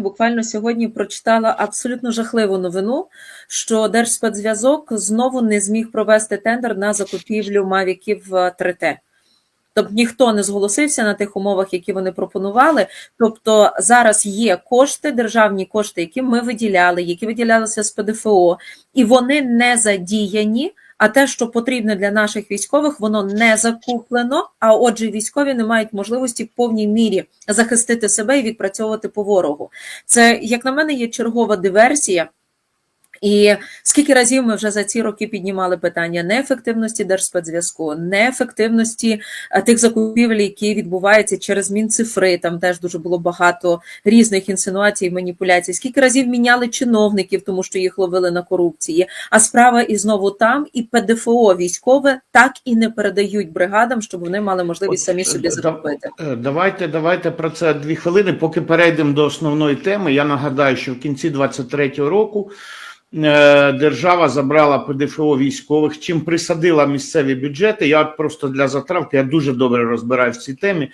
Буквально сьогодні прочитала абсолютно жахливу новину, що Держспецзв'язок знову не зміг провести тендер на закупівлю мавіків е, 3T. Тобто ніхто не зголосився на тих умовах, які вони пропонували. Тобто зараз є кошти, державні кошти, які ми виділяли, які виділялися з ПДФО, і вони не задіяні. А те, що потрібно для наших військових, воно не закуплено. А отже, військові не мають можливості в повній мірі захистити себе і відпрацьовувати по ворогу. Це, як на мене, є чергова диверсія. І скільки разів ми вже за ці роки піднімали питання неефективності держспецзв'язку, неефективності е, тих закупівель, які відбуваються через Мінцифри, там теж дуже було багато різних інсинуацій, маніпуляцій. Скільки разів міняли чиновників, тому що їх ловили на корупції. А справа і знову там, і ПДФО військове так і не передають бригадам, щоб вони мали можливість самі собі е, закупити. Е, Давайте, давайте про це дві хвилини. Поки перейдемо до основної теми. Я нагадаю, що в кінці 23-го року держава забрала ПДФО військових, чим присадила місцеві бюджети. Я просто для затравки, я дуже добре розбираю в цій темі.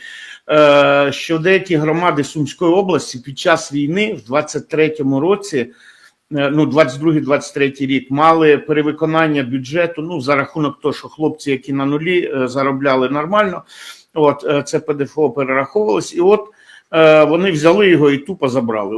е, Що деякі громади Сумської області під час війни в 23-му році. е, Ну, 22-23 рік мали перевиконання бюджету. Ну за рахунок того, що хлопці, які на нулі е, заробляли нормально, От е, це ПДФО перераховувалось, і от е, вони взяли його і тупо забрали.